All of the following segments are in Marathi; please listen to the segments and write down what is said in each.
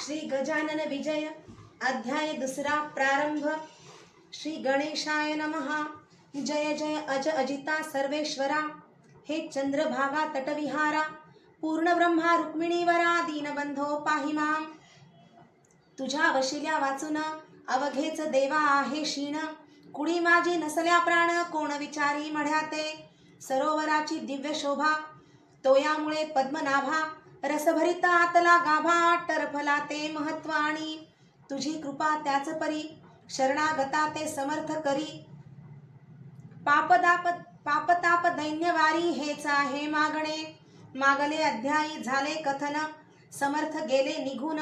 श्री गजानन विजय। अध्याय दुसरा प्रारंभ। श्री गणेशाय नमहा जय जय अज अजिता सर्वेश्वरा। हे चंद्रभागा तटविहारा। पूर्ण ब्रह्मा रुक्मिणीवरा दीनबंधो पाहि माम। तुझ्या वशिल्या वाचून अवघेच देवा आहे शीण। कुणी माझी नसल्या प्राण कोण विचारी मढ्याते। सरोवराची दिव्य शोभा। तोयामुळे पद्मनाभा। रसभरित आतला गाभा टरफला ते महत्वाणी. तुझी कृपा त्याच परी शरणागता ते समर्थ करी. पापदाप पापताप दैन्यवारी हेच आहे मागणे. मागले अध्यायी झाले कथन समर्थ गेले निघून.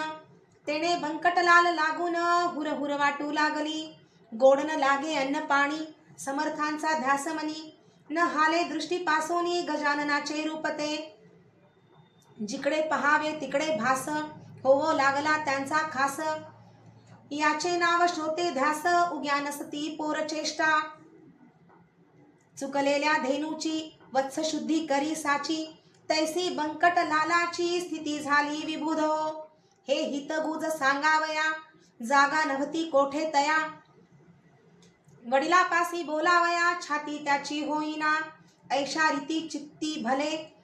तेने बंकटलाल लागून हुर हुर वाटू लागली. गोडन लागे अन्न पाणी समर्थांचा ध्यासमनी न हाले दृष्टीपासून गजाननाचे रूपते जिकडे पहावे तिकडे भास. होवो हो, लागला त्यांचा खास. याचे नाव श्रोते ध्यास उग्यानसती पोरचेष्टा. चुकलेल्या धेनूची वत्सशुद्धी करी साची. तैसी बंकट लालाची स्थिती झाली विबुधो. हे हितगुज सांगावया जागा नव्हती कोठे तया. वडिलापासी बोलावया छाती त्याची होईना. ऐशा रीती चित्ती भले.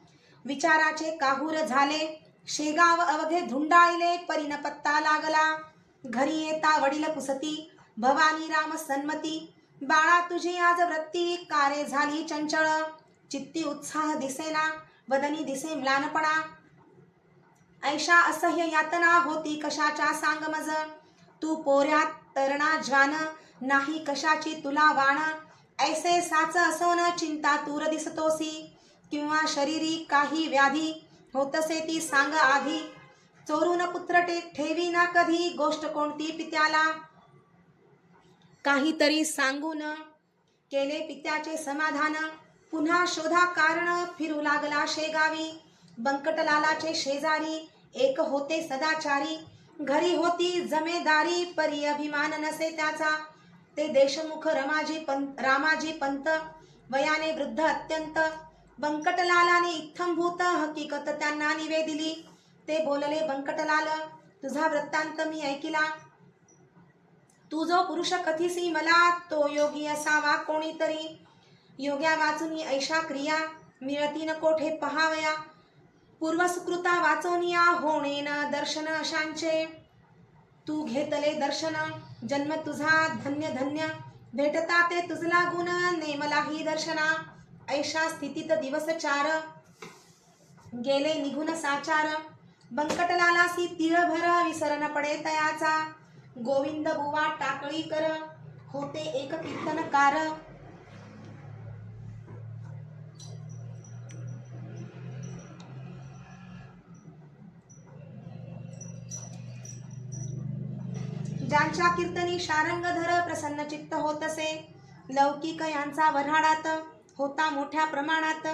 विचाराचे काहूर झाले. शेगाव अवघे धुंडाळले परीन पत्ता लागला. घरी येता वडील पुसती भवानी राम सन्मती. बाळा तुझी आज वृत्ती कारे झाली चंचळ. चित्ती उत्साह दिसेना वदनी दिसे म्लानपणा. ऐशा असह्य यातना होती कशाच्या सांग मज तू पोऱ्यात तरणा ज्वान नाही कशाची तुला वाण? ऐसे साच असोन चिंता तूर दिसतोसी. किंवा शरीरी काही व्याधी होतसे ती सांग आधी. चोरून पुत्र टेक ठेवी ना कधी गोष्ट कोणती पित्याला? काहीतरी सांगून केले पित्याचे समाधान. पुन्हा शोधा कारण फिरू लागला शेगावी. बंकटलालाचे शेजारी एक होते सदाचारी. घरी होती जमेदारी परी अभिमान नसे त्याचा. ते देशमुख रमाजी पंत रामाजी पंत. वयाने वृद्ध अत्यंत. बंकटलालाने इत्थंभूत हकीकत त्यांना निवेदिली. ते बोलले बंकटलाल तुझा वृत्तांत मी ऐकिला. तू जो पुरुष कथिसी मला तो योगी असावा कोणीतरी. योग्या वाचून ऐशा क्रिया मिळती न कोठे पहावया. पूर्वसुकृता वाचोनिया होणे न दर्शन अशांचे. तू घेतले दर्शन जन्म तुझा धन्य धन्य. भेटता ते तुझला गुण नेमलाही दर्शना. ऐशा स्थितीत दिवस चार. गेले निघून साचार. बंकटलालासी तिळभर विसरण पडे तयाचा. गोविंद बुवा टाकळी कर. होते एक कीर्तनकार. ज्यांच्या कीर्तनी शारंगधर प्रसन्न चित्त होतसे लौकिक यांचा वऱ्हाडात. होता मोठ्या प्रमाणात.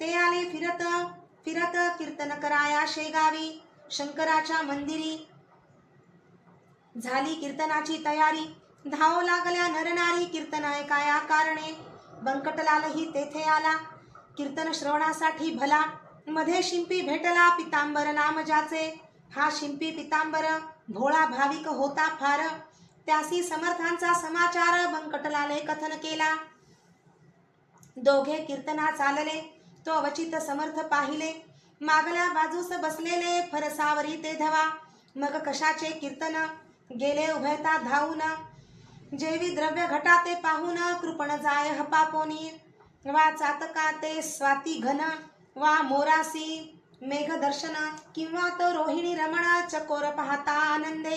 ते आले फिरत फिरत कीर्तन कराया शेगावी. शंकराच्या मंदिरी झाली कीर्तनाची तयारी. धाव लागल्या नरनारी कीर्तन ऐकाया कारणे. बंकटलालही तेथे आला. कीर्तन श्रवणासाठी भला. मध्ये शिंपी भेटला पितांबर नामजाचे. हा शिंपी पितांबर भोळा भाविक होता फार. त्यासी समर्थांचा समाचार बंकटलाले कथन केला. दोघे कीर्तना चालले तो अवचित समर्थ पाहिले. मागल्या बाजूस बसलेले फरसावरी ते धवा मग कशाचे कीर्तन? गेले उभयता धावून. जेवी द्रव्य घटा ते पाहून कृपण जाय हपापोनी वा चातका ते स्वाती घन वा मोरासी मेघ दर्शन किंवा तो रोहिणी रमण चकोर पाहता आनंदे.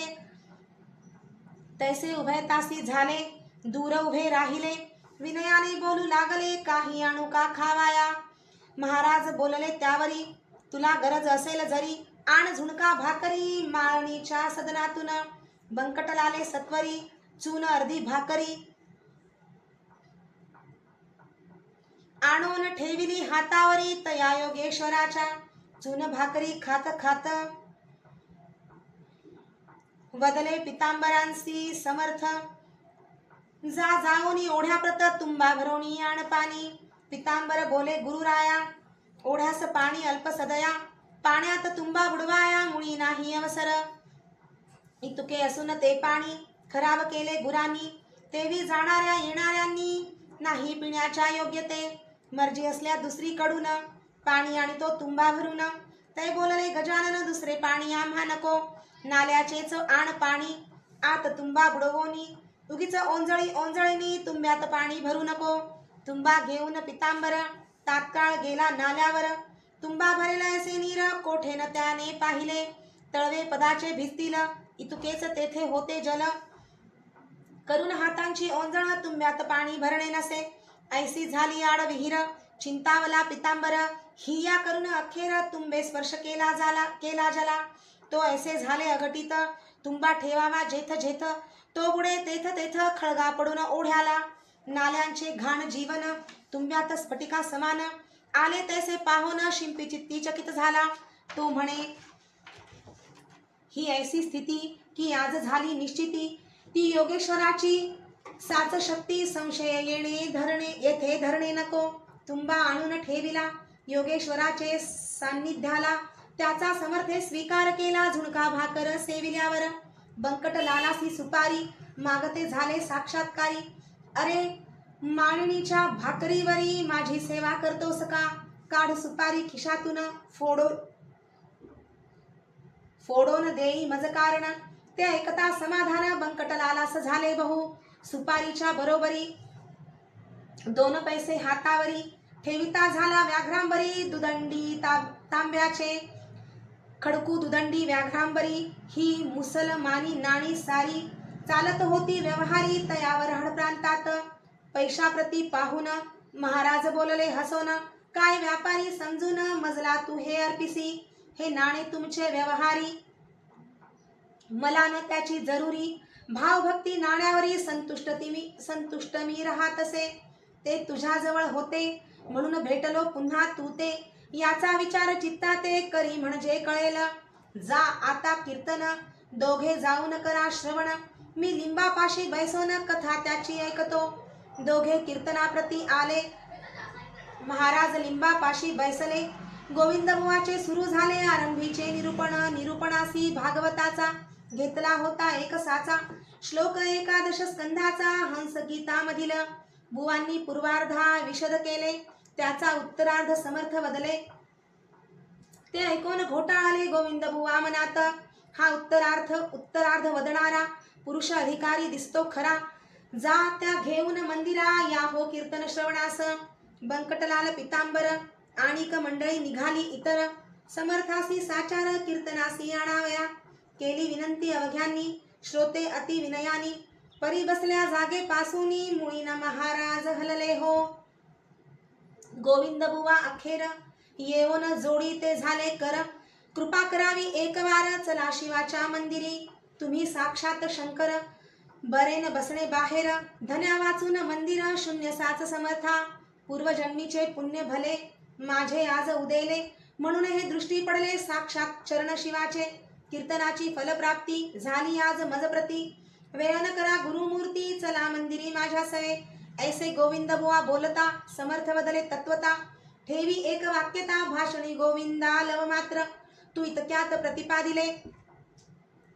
तैसे उभयतासी झाले दूर उभे राहिले. विनयाने बोलू लागले काही आणू का खावाया? महाराज बोलले त्यावरी तुला गरज असेल जरी आण झुणका भाकरी माळणीच्या सदनातून. बंकटलाले सत्वरी चून अर्धी भाकरी. आणून ठेविली हातावरी तया योगेश्वराच्या चून भाकरी खात खात वदले पितांबरांसी समर्थ. जा जाऊनी ओढ्या प्रत तुंबा भरवणी आण पाणी. पितांबर बोले गुरुराया ओढ्यास पाणी अल्प सदया. पाण्यात तुंबा बुडवाया मुळी नाही अवसर. इतुके असून ते पाणी खराब केले गुरांनी. तेवी जाणाऱ्या येणाऱ्यांनी नाही पिण्याच्या योग्यते. मर्जी असल्या दुसरीकडून पाणी आणि तो तुंबा भरून. ते बोलले गजानन दुसरे पाणी आम्हा नको. नाल्याचेच आण पाणी. आत तुंबा बुडवोनी. उगीच ओंजळी ओंजळीनी तुंब्यात पाणी भरू नको. तुंबा घेऊन पितांबर तात्काळ गेला नाल्यावर. तुंबा भरेला असे नीर कोठेन त्याने पाहिले? तळवे पदाचे भिजतील इतुकेच तेथे होते जल. करून हातांची ओंजळ तुंब्यात पाणी भरणे नसे. ऐसी झाली आड विहीर चिंतावला पितांबर. हिया करून अखेर तुंबे स्पर्श केला झाला केला जला. तो ऐसे झाले अघटित. तुंबा ठेवावा जेथ जेथ. तो बुडे तेथ तेथ खळगा पडून ओढ्याला नाल्यांचे घाण जीवन तुंब्यात स्फटिका समान. आले तैसे पाहून शिंपी चित्ती चकित झाला. तो म्हणे ही ऐसी स्थिती की आज झाली निश्चिती. ती योगेश्वराची साच शक्ती संशय येणे धरणे येथे धरणे नको. तुंबा आणून ठेविला. योगेश्वराचे सान्निध्याला त्याचा समर्थे स्वीकार केला. झुणका भाकर सेविल्यावर बंकट लालासी सुपारी मागते झाले साक्षात्कारी. अरे माळणीच्या भाकरीवरी माझी सेवा करतोस का काढ सुपारी खिशातून फोडो फोडून देई मज कारण. ते ऐकता समाधान बंकटलालास झाले बहु. सुपारीच्या बरोबरी दोन पैसे हातावरी. ठेविता झाला व्याघ्रांबरी दुदंडी ता- तांब्याचे. खडकू दुदंडी व्याघ्रांबरी ही मुसलमानी नाणी सारी चालत होती व्यवहारी तयावर हडप्रांतात. पैशाप्रती पाहून महाराज बोलले हसोन काय व्यापारी समजून मजला तू हे अर्पिसी? हे नाणे तुमचे व्यवहारी. मला न त्याची जरुरी. भावभक्ती नाण्यावरी संतुष्ट मी संतुष्ट मी राहतसे ते तुझ्याजवळ होते. म्हणून भेटलो पुन्हा तू ते. याचा विचार चित्ताते करी म्हणजे कळेल. जा आता कीर्तन दोघे जाऊन करा श्रवण. मी लिंबापाशी बैसोन कथा त्याची ऐकतो. दोघे कीर्तनाप्रती आले. महाराज लिंबापाशी बैसले. गोविंदबुवाचे सुरू झाले. आरंभीचे निरूपण निरूपणासी भागवताचा. घेतला होता एक साचा. श्लोक एकादश स्कंधाचा हंस गीतामधील. बुवांनी पूर्वार्धा विशद केले. त्याचा उत्तरार्ध समर्थ बदले. ते ऐकून घोटाळाले गोविंद बुवा मनात. हा उत्तरार्थ उत्तरार्ध वदणारा पुरुष अधिकारी दिसतो खरा. जा त्या घेऊन मंदिरा या हो कीर्तन श्रवणास. बंकटलाल पितांबर आणिक मंडळी निघाली इतर. समर्थासी साचार कीर्तनासी आणावया. केली विनंती अवघ्यांनी श्रोते अति विनयानी परी बसल्या जागे पासूनी मुळीन महाराज हलले हो. गोविंद बुवा अखेर. येऊन जोडी ते झाले कर. कृपा करावी एक वार चला शिवाच्या मंदिरी. तुम्ही साक्षात शंकर. बरेन बसणे बाहेर. धन्या वाचून मंदिर शून्य साच समर्था. पूर्वजन्मीचे पुण्य भले. माझे आज उदेले. म्हणून हे दृष्टी पडले साक्षात चरण शिवाचे. कीर्तनाची फलप्राप्ती झाली आज मजप्रती. वेळ न करा गुरुमूर्ती. चला मंदिरी माझ्या सवे ऐसे गोविंद बुवा बोलता समर्थ बदले तत्वता। ठेवी एक वाक्यता भाषणी गोविंदा लव मात्र। तू इतक्यात प्रतिपादिले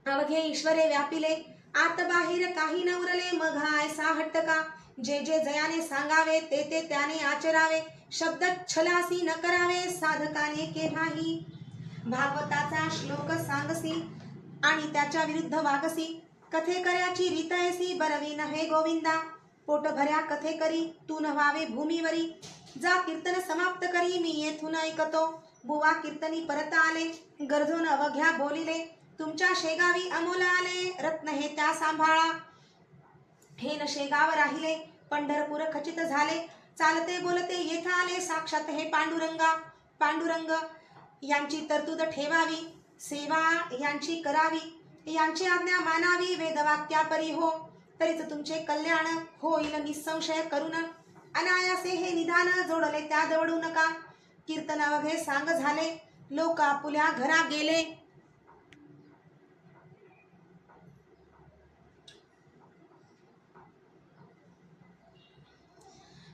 अवघे ईश्वरे व्यापिले। आत बाहेर काही न उरले मग ऐसा हट्ट का जे जे जयाने सांगावे ते ते त्याने आचरावे। शब्द छलासी न करावे साधकाने केव्हाही। भागवताचा श्लोक सांगसी आणि त्याच्या विरुद्ध वागसी। कथे कर्याची रीत ऐसी बरवी नव्हे गोविंदा। पोट भऱ्या कथे करी तू न व्हावे भूमीवरी जा कीर्तन समाप्त करी मी येथून ऐकतो बुवा कीर्तनी परत आले गरजून अवघ्या बोलिले तुमच्या शेगावी अमोल आले रत्न हे त्या सांभाळा हे न शेगाव राहिले पंढरपूर खचित झाले चालते बोलते येथ आले साक्षात हे पांडुरंगा पांडुरंग यांची तरतूद ठेवावी सेवा यांची करावी यांची आज्ञा मानावी वेदवाक्यापरी हो तरीच तुमचे कल्याण होईल निसंशय करून अनायासे हे निधान जोडले त्या दवडू नका. कीर्तन वगैरे सांग झाले लोक आपुल्या घरा गेले.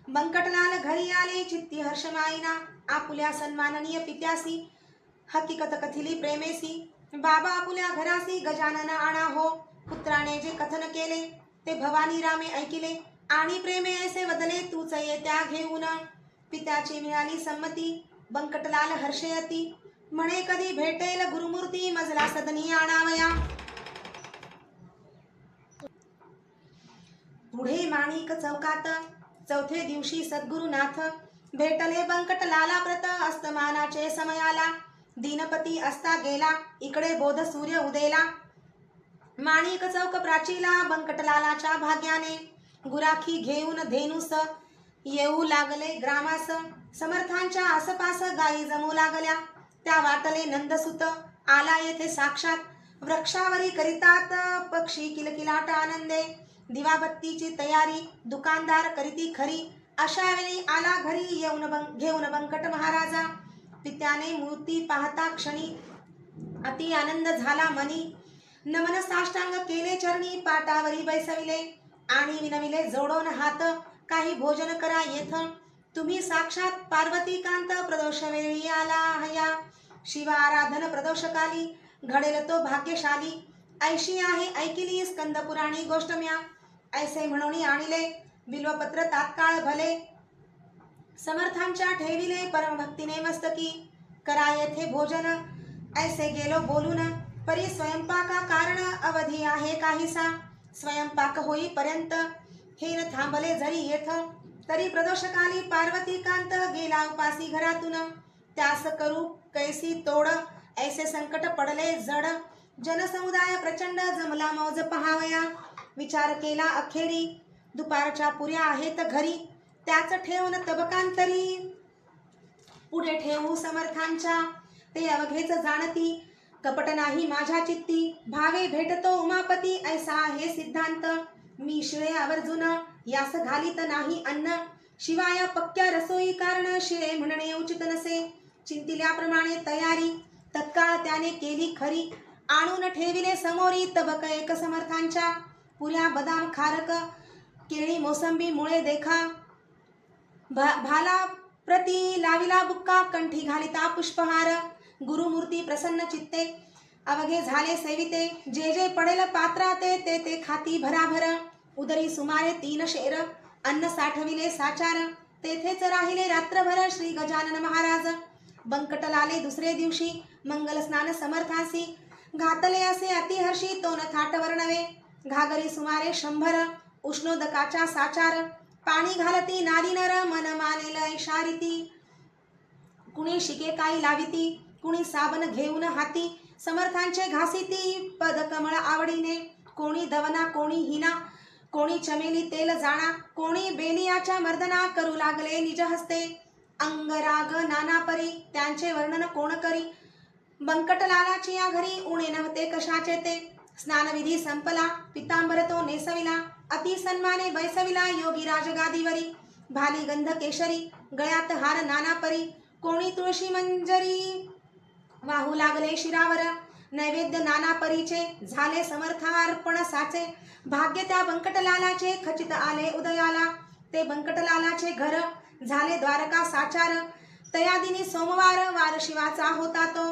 बंकटलाल घरी आले चित्ती हर्षमाईना आपुल्या सन्माननीय पित्यासी हकीकत कथिली प्रेमेसी. बाबा आपुल्या घरासी गजानन आणा हो पुत्राने जे कथन केले. ते भवानी रामे ऐकिले आणि प्रेमे ऐसे वदले तूच येत्या घेऊन. पित्याची मिळाली संमती बंकटलाल हर्षयती. म्हणे कधी भेटेल गुरुमूर्ती मजला सदनी आणावया. पुढे माणिक चौकात चौथे दिवशी सद्गुरुनाथ भेटले बंकट लाला प्रत अस्तमानाचे समयाला. दिनपती असता गेला इकडे बोध सूर्य उदेला. माणिक चौक प्राचीला बंकटलालाच्या भाग्याने. गुराखी घेऊन धेनुस येऊ लागले ग्रामास. समर्थांच्या आसपास गायी जमू लागल्या. त्या वाटले नंदसुत आला येथे साक्षात. वृक्षावरी करितात पक्षी किलकिलाट आनंदे. दिवाबत्तीची तयारी दुकानदार करीती खरी. अशा वेळी आला घरी येऊन बं घेऊन बंकट महाराजा. पित्याने मूर्ती पाहता क्षणी अति आनंद झाला मनी. नमन साष्टांग केले चरणी पाटावरी बैसविले. आणि विनविले जोडून हात काही भोजन करा येथ. तुम्ही साक्षात पार्वतीकांत प्रदोष वेळी आला हया. शिवा आराधन प्रदोषकाली घडेल तो भाग्यशाली. ऐशी आहे ऐकिली स्कंद पुराणी गोष्ट म्या ऐसे म्हणून आणिले बिल्वपत्र तात्काळ भले. समर्थांच्या ठेविले परमभक्तीने मस्तकी. करा येथे भोजन. ऐसे गेलो बोलून. परी स्वयंपाका कारण अवधी आहे काहीसा. स्वयंपाक होईपर्यंत हे न थांबले जरी येथ तरी प्रदोषकाली पार्वतीकांत गेला उपासी घरातून. त्यास करू कैसी तोड ऐसे संकट पडले जड. जनसमुदाय प्रचंड जमला मौज पहावया. विचार केला अखेरी दुपारच्या पुऱ्या आहेत घरी. त्याच ठेवून तबकांतरी. पुढे ठेवू समर्थांच्या. ते अवघेच जाणती. कपट नाही माझ्या चित्ती भावे भेटतो उमापती ऐसा हे सिद्धांत. मी शिळे आवर्जून यास घालीत नाही अन्न. शिवाय पक्क्या रसोई कारण शिळे म्हणणे उचित नसे. चिंतिल्याप्रमाणे तयारी तत्काळ त्याने केली खरी. आणून ठेविले समोरी तबक एक समर्थांच्या. पुऱ्या बदाम खारक केळी मोसंबी मुळे देखा. भा भाला प्रती लाविला बुक्का कंठी घालिता पुष्पहार. गुरुमूर्ती प्रसन्न चित्ते अवघे झाले सेविते जे जे पडेल पात्रा ते ते ते खाती भराभर. उदरी सुमारे तीन शेर अन्न साठविले साचार तेथेच राहिले रात्रभर श्री गजानन महाराज. बंकटलाले दुसरे दिवशी मंगल स्नान समर्थासी घातले असे अतिहर्षी तोन थाट वर्णवे. घागरी सुमारे शंभर उष्णोदकाचा साचार पाणी घालती नारी नर मन मानेल ऐशारिती. कुणी शिके काही लाविती कुणी साबण घेऊन हाती समर्थांचे घासीती पद कमळ आवडीने. कोणी दवना कोणी हिना कोणी चमेली तेल जाणा कोणी बेलियाच्या मर्दना करू लागले निज हस्ते. अंगराग नानापरी त्यांचे वर्णन कोण करी? बंकटलालाची या घरी उणे नव्हते कशाचे ते. स्नानविधी संपला पितांबर तो नेसविला अति सन्माने बैसविला योगी राजगादीवरी. भाली गंध केशरी गळ्यात हार नानापरी. कोणी तुळशी मंजरी वाहू लागले शिरावर. नैवेद्य नाना परीचे झाले समर्थार्पण साचे. भाग्य त्या बंकटलालाचे खचित आले उदयाला. ते बंकटलालाचे घर झाले द्वारका साचार. तयादिनी सोमवार वार शिवाचा होता तो.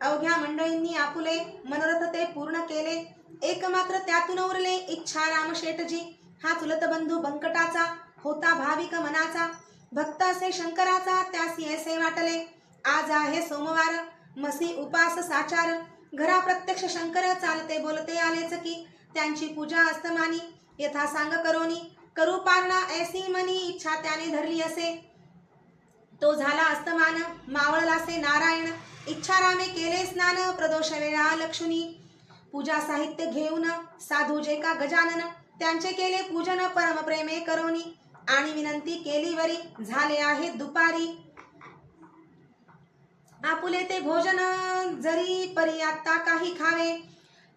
अवघ्या मंडळींनी आपुले मनोरथ ते पूर्ण केले. एक मात्र त्यातून उरले इच्छा राम शेटजी हा चुलत बंधू बंकटाचा होता भाविक मनाचा. भक्त असे शंकराचा त्यासी ऐसे वाटले. आज आहे सोमवार. मसी उपास साचार. घरा प्रत्यक्ष शंकर चालते बोलते आलेच की त्यांची पूजा अस्तमानी. यथा सांग करोनी करू पारणा ऐसी मनी इच्छा त्याने धरली असे. तो झाला अस्तमान मावळलासे नारायण. इच्छारामे केले स्नान प्रदोष वेळा लक्ष्मी. पूजा साहित्य घेऊन साधू जे का गजानन. त्यांचे केले पूजन परमप्रेमे करोनी. आणि विनंती केली वरी झाले आहे दुपारी. आपुले ते भोजन जरी परी आत्ता काही खावे.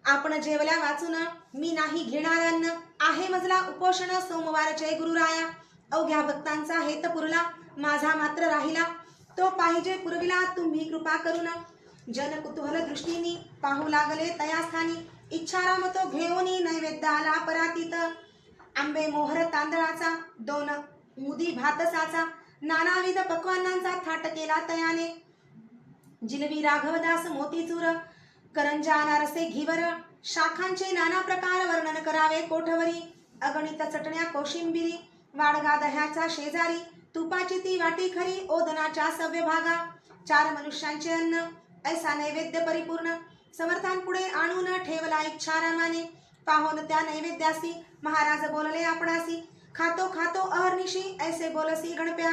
आपण जेवल्या वाचून मी नाही घेणार अन्न. आहे मजला उपोषण सोमवारचे गुरुराया. अवघ्या भक्तांचा हेत पुरला माझा मात्र राहिला. तो पाहिजे पुरविला तुम्ही कृपा करून. जन कुतूहल दृष्टीने पाहू लागले तया स्थानी इच्छाराम तो घेऊन नैवेद्य आला परातीत. आंबे मोहर तांदळाचा दोन मुदी भातसाचा. नानाविध पक्वानांचा थाट केला तयाने. जिलबी राघवदास मोतीचूर करंजा अनारसे घिवर शाखांचे नाना प्रकार वर्णन करावे कोठवरी अगणित चटण्या कोशिंबिरी वाडगा दह्याचा शेजारी तुपाची ती वाटी खरी ओदनाच्या सव्य भागा चार मनुष्यांचे अन्न ऐसा नैवेद्य परिपूर्ण समर्थांपुढे आणून ठेवला इच्छा रामाने पाहून त्या नैवेद्यासी महाराज बोलले आपणासी खातो खातो अहर्निशी ऐसे बोलसी गणप्या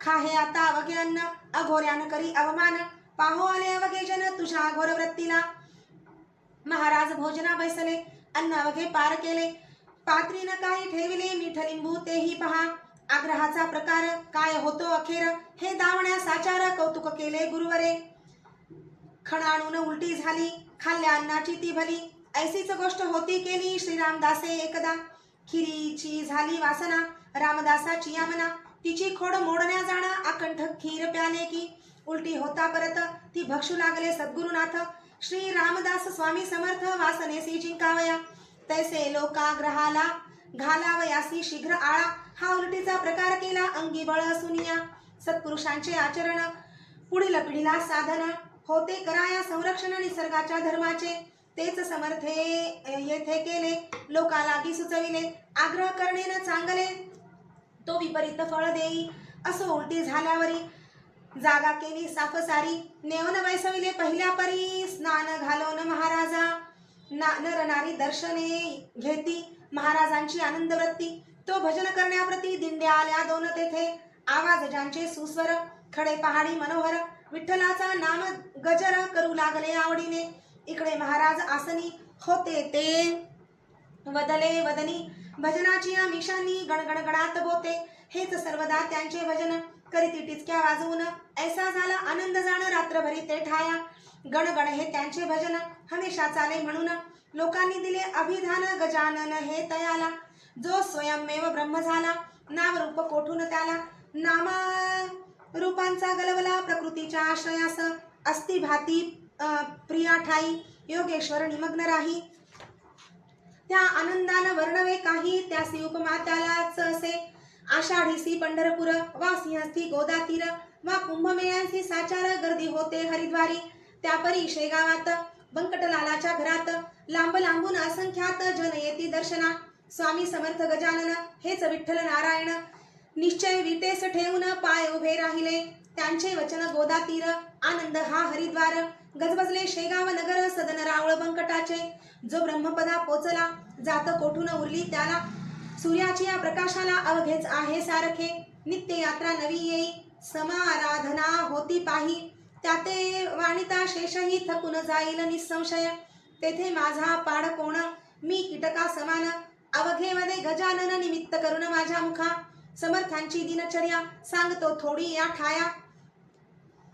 खा हे आता अवघे अन्न अघोऱ्यान करी अवमान पाहो आले अवघे जन तुझ्या घोर वृत्तीला महाराज भोजना बैसले अन्न अवघे पार केले. पात्रीनं काही ठेविले मीठ लिंबू तेही पहा. आग्रहाचा प्रकार काय होतो अखेर? हे दावण्या साचार कौतुक केले गुरुवरे. खणाणून उलटी झाली खाल्ल्या अन्नाची ती भली. ऐसीच गोष्ट होती केली श्रीरामदासे एकदा. खिरीची झाली वासना रामदासाची यामना. तिची खोड मोडण्या जाणा अकंठ खीर प्याले की उलटी होता परत ती भक्षू लागले सद्गुरुनाथ. श्री रामदास स्वामी समर्थ वासनेसी जिंकावया. तैसे लोकाग्रहाला घालावयासी शीघ्र आळा. हा उलटीचा प्रकार केला अंगी बळ सुनिया. सत्पुरुषांचे आचरण पुढील पिढीला साधन. होते कराया संरक्षण निसर्गाच्या धर्माचे. तेच समर्थे येथे केले लोकाला गी सुचविले. आग्रह करणे न चांगले तो विपरीत फळ देई. असो उलटी झाल्यावरी जागा केली साफसारी. नेवन बैसविले पहिल्या परी स्नान घालवून महाराजा. ना नर नारी दर्शने घेती. महाराजांची आनंद वृत्ती तो भजन करण्याप्रती दिंड्या आल्या दोन तेथे. आवाज ज्यांचे सुस्वर खडे पहाडी मनोहर. विठ्ठलाचा नाम गजर करू लागले आवडीने. इकडे महाराज आसनी. होते ते. वदले वदनी. भजनाची मिशांनी गणगणगणात बोते. हेच सर्वदा त्यांचे भजन. करीती टिचक्या वाजवून ऐसा झाला आनंद जाण? रात्रभरी ते ठाया. गणगण हे त्यांचे भजन. हमेशा चाले म्हणून. लोकांनी दिले अभिधान. गजानन हे तयाला. जो स्वयंमेव ब्रह्म झाला. नाम रूप कोठून त्याला? नामा रूपांचा गलवला प्रकृतीच्या आश्रयास. अस्ति भाती प्रिया ठाई. योगेश्वर निमग्न राही. त्या आनंदानं वर्णवे काही. त्यासी उपमात्यालाच असे. आषाढीसी पंढरपूर वा सिंहस्थी गोदातीर वा कुंभमेळ्यांची साचार गर्दी होते हरिद्वारी. त्यापरी शेगावात बंकटलालाच्या घरात लांब लांबून असंख्यात जन येती दर्शना. स्वामी समर्थ गजानन हेच विठ्ठल नारायण. निश्चय विटेस ठेवून पाय उभे राहिले. त्यांचे वचन गोदातीर आनंद हा हरिद्वार. गजबजले शेगाव नगर सदन रावळ बंकटाचे. जो ब्रह्मपदा पोचला जात कोठून उरली त्याला? सूर्याची या प्रकाशाला अवघेच आहे सारखे. नित्य यात्रा नवी येई. समाराधना होती पाही. त्याते वाणिता शेषही थकून जाईल निसंशय. तेथे माझा पाड कोण? मी कीटका समान. अवघेमध्ये गजानन निमित्त करून माझ्या मुखा. समर्थांची दिनचर्या सांगतो थोडी या ठाया.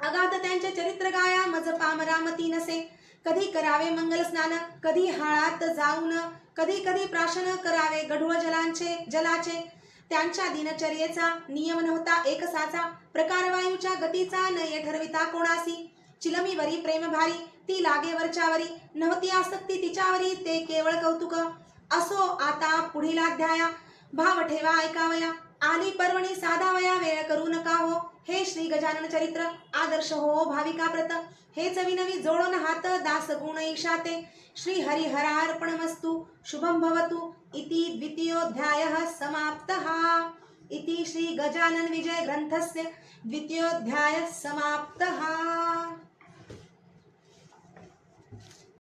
अगाध त्यांचे चरित्र गाया. मज पामरामती नसे. कधी करावे मंगल स्नान कधी हाळात जाऊन कधी कधी प्राशन करावे गढूळ जलांचे जलाचे. त्यांच्या दिनचर्येचा नियम नव्हता एकसाचा प्रकारवायूच्या गतीचा नये ठरविता कोणासी. चिलमीवरी प्रेम भारी ती लागे वरच्यावरी नव्हती आसक्ती तिच्यावरी ते केवळ कौतुक. असो आता पुढील अध्याया. भाव ठेवा ऐकावया. आली पर्वणी साधावया वेळ करू नका हो. हे श्री गजानन चरित्र आदर्श हो भाविका प्रत. हेच विनवी जोडून हात दास गुण ईशाते. श्री हरिहरार्पणमस्तु शुभं भवतु. इति द्वितीयोध्याय समाप्तः इति श्री गजानन विजय ग्रंथस्य द्वितीयोध्याय समाप्तः